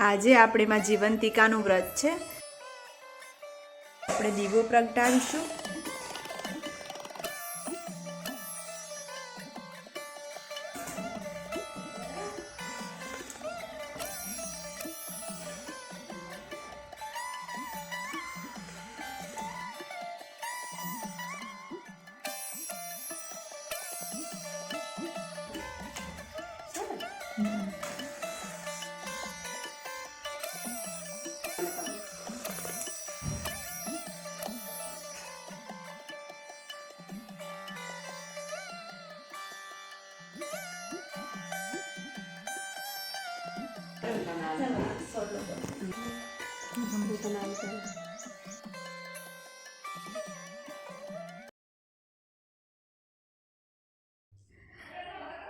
આજે આપણે માં જીવંતિકાનું વ્રત છે. આપણે દીવો પ્રગટાવીશું.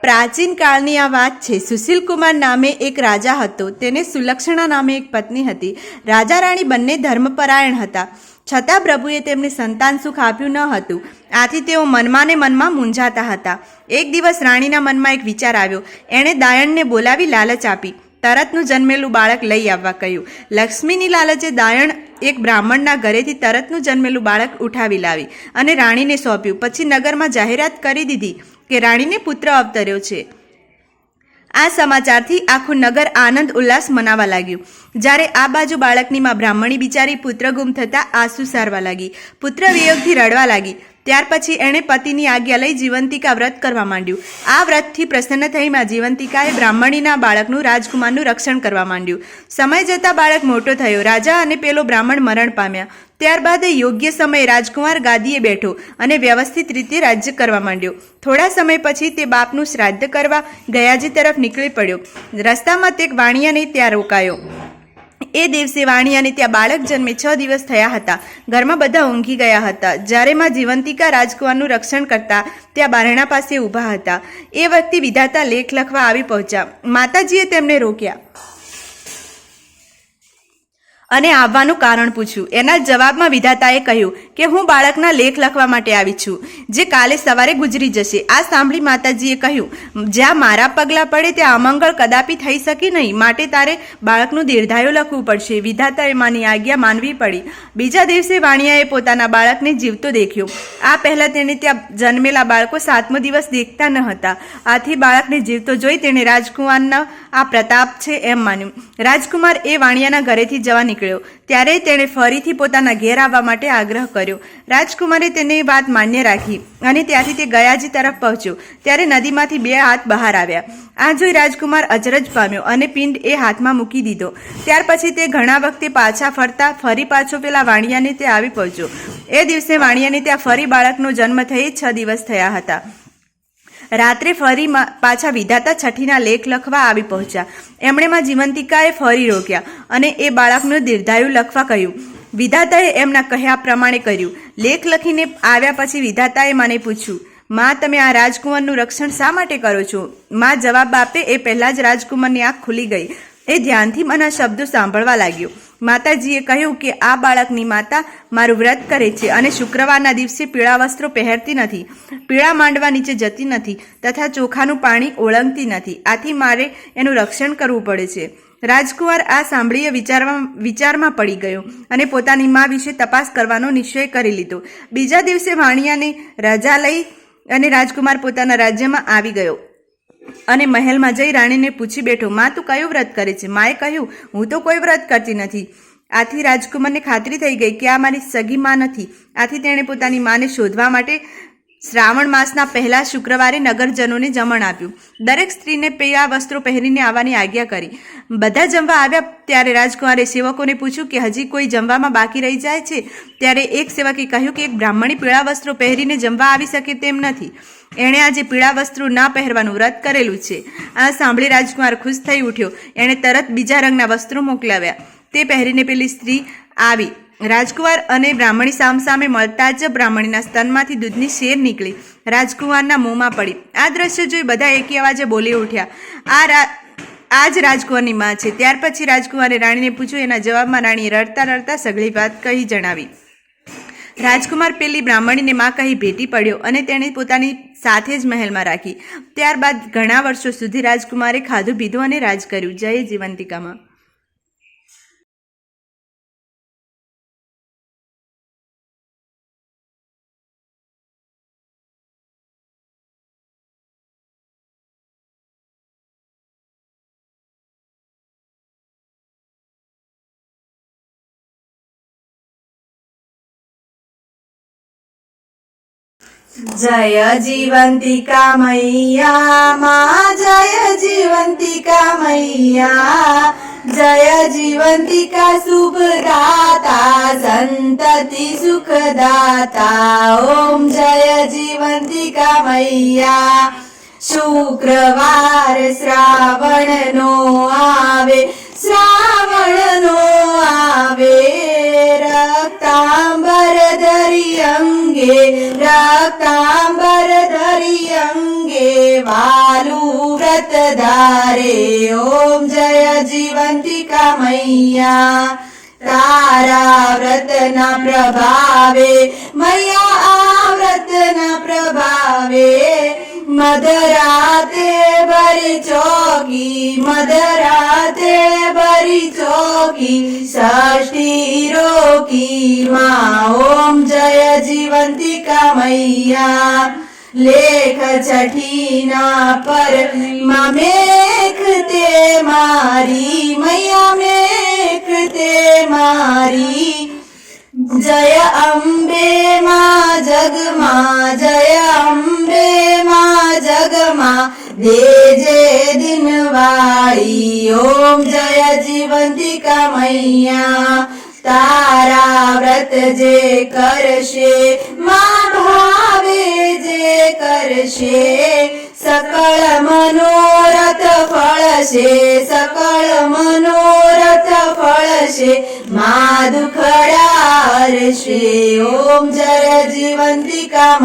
પ્રાચીન કાળની આ વાત છે. સુશીલ કુમાર નામે એક રાજા હતો. તેને સુલક્ષણા નામે એક પત્ની હતી. રાજા રાણી બંને ધર્મપરાયણ હતા. છતાં પ્રભુએ તેમને સંતાન સુખ આપ્યું ન હતું. આથી તેઓ મનમાં ને મનમાં મૂંઝાતા હતા. એક દિવસ રાણીના મનમાં એક વિચાર આવ્યો. એણે દાયણને બોલાવી લાલચ આપી. તરતનું જન્મેલું બાળક લઈ આવવા કહ્યું. લક્ષ્મીની લાલચે દાયણ એક બ્રાહ્મણના ઘરેથી તરતનું જન્મેલું બાળક ઉઠાવી લાવી અને રાણીને સોંપ્યું. પછી નગરમાં જાહેરાત કરી દીધી કે રાણીને પુત્ર અવતર્યો છે. આ સમાચારથી આખું નગર આનંદ ઉલ્લાસ મનાવા લાગ્યું. જ્યારે આ બાજુ બાળકની માં બ્રાહ્મણી બિચારી પુત્ર ગુમ થતાં આંસુ સારવા લાગી. પુત્ર વિયોગથી રડવા લાગી. ત્યાર પછી એણે પતિની આજ્ઞા લઈ જીવંતિકા વ્રત કરવા માંડ્યું. આ વ્રતથી પ્રસન્ન થઈમાં જીવંતિકાએ બ્રાહ્મણીના બાળકનું રાજકુમારનું રક્ષણ કરવા માંડ્યું. સમય જતાં બાળક મોટો થયો. રાજા અને પેલો બ્રાહ્મણ મરણ પામ્યા. ત્યારબાદ યોગ્ય સમયે રાજકુમાર ગાદીએ બેઠો અને વ્યવસ્થિત રીતે રાજ્ય કરવા માંડ્યો. થોડા સમય પછી તે બાપનું શ્રાદ્ધ કરવા ગયાજી તરફ નીકળી પડ્યો. રસ્તામાં તે વાણિયાને ત્યાં રોકાયો. એ દિવસે વાણિયાને ત્યાં બાળક જન્મે છ દિવસ થયા હતા. ઘરમાં બધા ઊંઘી ગયા હતા. જ્યારે માં જીવંતિકા રાજકુમારનું રક્ષણ કરતા ત્યાં બારણા પાસે ઊભા હતા. એ વખતે વિધાતા લેખ લખવા આવી પહોંચ્યા. માતાજીએ તેમને રોક્યા. અને આવવાનું કારણ પૂછ્યું. એના જવાબમાં વિધાતાએ કહ્યું કે, હું બાળકના લેખ લખવા માટે આવી છું, જે કાલે સવારે ગુજરી જશે. આ સાંભળી માતાજીએ કહ્યું, જ્યાં મારા પગલાં પડે ત્યાં અમંગળ કદાપી થઈ શકે નહીં. માટે તારે બાળકનું દીર્ઘાયુ લખવું પડશે. વિધાતાએ માની આજ્ઞા માનવી પડી. બીજા દિવસે વાણિયાએ પોતાના બાળકને જીવતો દેખ્યો. આ પહેલાં તેણે ત્યાં જન્મેલા બાળકો સાતમો દિવસ દેખતા ન હતા. આથી બાળકને જીવતો જોઈ તેણે રાજકુમારના, આ પ્રતાપ છે એમ માન્યું. રાજકુમાર એ વાણિયાના ઘરેથી જવા નીકળ્યો. ત્યારે તેણે ફરીથી પોતાના ઘેર આવવા માટે આગ્રહ કર્યો. રાજકુમારે તેની વાત માન્ય રાખી અને ત્યાંથી તે ગયાજી તરફ પહોંચ્યો. ત્યારે નદીમાંથી બે હાથ બહાર આવ્યા. આ જોઈ રાજકુમાર અચરજ પામ્યો અને પિંડ એ હાથમાં મૂકી દીધો. ત્યાર પછી તે ઘણા વખતે પાછા ફરતા ફરી પાછો પેલા વાણિયાને તે આવી પહોંચ્યો. એ દિવસે વાણિયાને ત્યાં ફરી બાળકનો જન્મ થઈ છ દિવસ થયા હતા. રાત્રે ફરી પાછા વિધાતા છઠ્ઠીના લેખ લખવા આવી પહોંચ્યા. એમણે માં જીવંતિકાએ ફરી રોક્યા અને એ બાળકનું દીર્ઘાયુ લખવા કહ્યું. વિધાતાએ એમના કહ્યા પ્રમાણે કર્યું. લેખ લખીને આવ્યા પછી વિધાતાએ મને પૂછ્યું, માં, તમે આ રાજકુમારનું રક્ષણ શા માટે કરો છો? માં જવાબ આપે એ પહેલાં જ રાજકુમારની આંખ ખુલી ગઈ. એ ધ્યાનથી મને શબ્દો સાંભળવા લાગ્યો. માતાજીએ કહ્યું કે આ બાળકની માતા મારું વ્રત કરે છે અને શુક્રવારના દિવસે પીળા વસ્ત્રો પહેરતી નથી, પીળા માંડવા નીચે જતી નથી તથા ચોખાનું પાણી ઓળંગતી નથી. આથી મારે એનું રક્ષણ કરવું પડે છે. રાજકુમાર આ સાંભળીએ વિચારમાં વિચારમાં પડી ગયો અને પોતાની મા વિશે તપાસ કરવાનો નિશ્ચય કરી લીધો. બીજા દિવસે વાણિયાને રજા લઈ અને રાજકુમાર પોતાના રાજ્યમાં આવી ગયો. અને મહેલમાં જઈ રાણીને પૂછી બેઠો, માં, તું કયું વ્રત કરે છે? માએ કહ્યું, હું તો કોઈ વ્રત કરતી નથી. આથી રાજકુમારને ખાતરી થઈ ગઈ કે આ મારી સગી માં નથી. આથી તેણે પોતાની માને શોધવા માટે શ્રાવણ માસના પહેલા શુક્રવારે નગરજનોને જમણ આપ્યું. દરેક સ્ત્રીને પીળા વસ્ત્રો પહેરીને આવવાની આજ્ઞા કરી. બધા જમવા આવ્યા ત્યારે રાજકુમારે સેવકોને પૂછ્યું કે હજી કોઈ જમવામાં બાકી રહી જાય છે? ત્યારે એક સેવકે કહ્યું કે એક બ્રાહ્મણી પીળા વસ્ત્રો પહેરીને જમવા આવી શકે તેમ નથી. એણે આજે પીળા વસ્ત્રો ના પહેરવાનું વ્રત કરેલું છે. આ સાંભળી રાજકુમાર ખુશ થઈ ઉઠ્યો. એણે તરત બીજા રંગના વસ્ત્રો મોકલાવ્યા. તે પહેરીને પેલી સ્ત્રી આવી. રાજકુમાર અને બ્રાહ્મણી સામસામે મળતા જ બ્રાહ્મણીના સ્તનમાંથી દૂધની શેર નીકળી. રાજકુમારના મોંમાં પડી. આ દ્રશ્ય જોઈ બધા એકી અવાજે બોલી ઉઠ્યા. આ રા આ જ રાજકુમારની માં છે. ત્યાર પછી રાજકુમારે રાણીને પૂછ્યું. એના જવાબમાં રાણીએ રડતા રડતા સઘળી વાત કહી જણાવી. રાજકુમાર પેલી બ્રાહ્મણીને માં કહી ભેટી પડ્યો અને તેણે પોતાની સાથે જ મહેલમાં રાખી. ત્યારબાદ ઘણા વર્ષો સુધી રાજકુમારે ખાધું, પીધું અને રાજ કર્યું. જય જીવંતિકામાં. જય જીવંતિકા મૈયા મા જય જીવંતિકા મૈયા જય જીવંતિકા શુભદાતા સંતતિ સુખદાતા ઓમ જય જીવંતિકા મૈયા શુક્રવાર શ્રાવણનો આવે શ્રાવણનો આવે अङ्गे वालुव्रत ॐ जय जीवन्ति कामय्या ताराव्रत न प्रभावे मया आव्रत न प्रभावे। मदराते वरिचोगी मदराते बरी चोगी षष्टिरोगी मा। ॐ जय जीवन्ति कामय्या लेख लेखचठिना पर ममेख ते मारी मया मेख ते मारी। जय अम्बे मा जगमा जय अम्बे मा जगमा जे जे ओम जय जीवन्ति कमय्या तारा દેજે દિનવાળી ઓમ જય જીવંતિકા મૈયા તારા વ્રત જે કરશે માં ભાવે જે કરશે સકળ મનોરથ ફળશે સકળ મનોરથ ફળશે મા દુખડારશે ઓમ જય જીવંતિકા